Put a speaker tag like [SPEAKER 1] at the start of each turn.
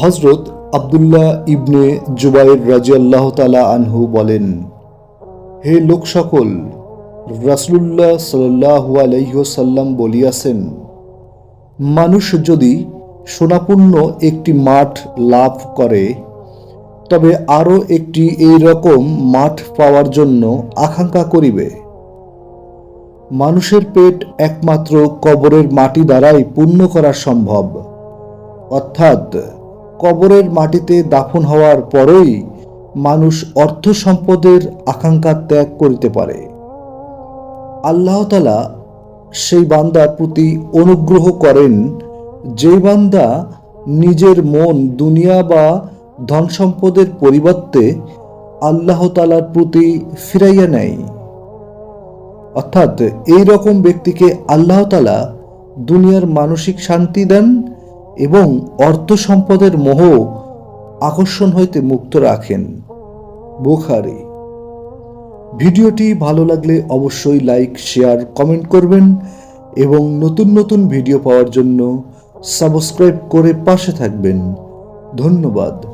[SPEAKER 1] হজরত আবদুল্লাহ ইবনে জুবাইর রাজিয়াল্লাহ তালা আনহু বলেন, হে লোক সকল রাসুল্লাহ সাল্লাহু আলহ্লাম বলিয়াছেন, মানুষ যদি সোনাপূর্ণ একটি মাঠ লাভ করে, তবে আরও একটি এই রকম মাঠ পাওয়ার জন্য আকাঙ্ক্ষা করিবে। মানুষের পেট একমাত্র কবরের মাটি দ্বারাই পূর্ণ করা সম্ভব। অর্থাৎ কবরের মাটিতে দাফন হওয়ার পরই মানুষ অর্থ সম্পদের আকাঙ্ক্ষা ত্যাগ করিতে পারে। আল্লাহ তালা সেই বান্দার প্রতি অনুগ্রহ করেন যেই বান্দা নিজের মন দুনিয়া বা ধন সম্পদের পরিবর্তে আল্লাহতালার প্রতি ফিরাইয়া নেয়। অর্থাৎ এই রকম ব্যক্তিকে আল্লাহ তালা দুনিয়ার মানসিক শান্তি দেন এবং অর্থ সম্পদের মোহ আকর্ষণ হইতে মুক্ত রাখেন। বোখারে। ভিডিওটি ভালো লাগলে অবশ্যই লাইক, শেয়ার, কমেন্ট করবেন এবং নতুন নতুন ভিডিও পাওয়ার জন্য সাবস্ক্রাইব করে পাশে থাকবেন। ধন্যবাদ।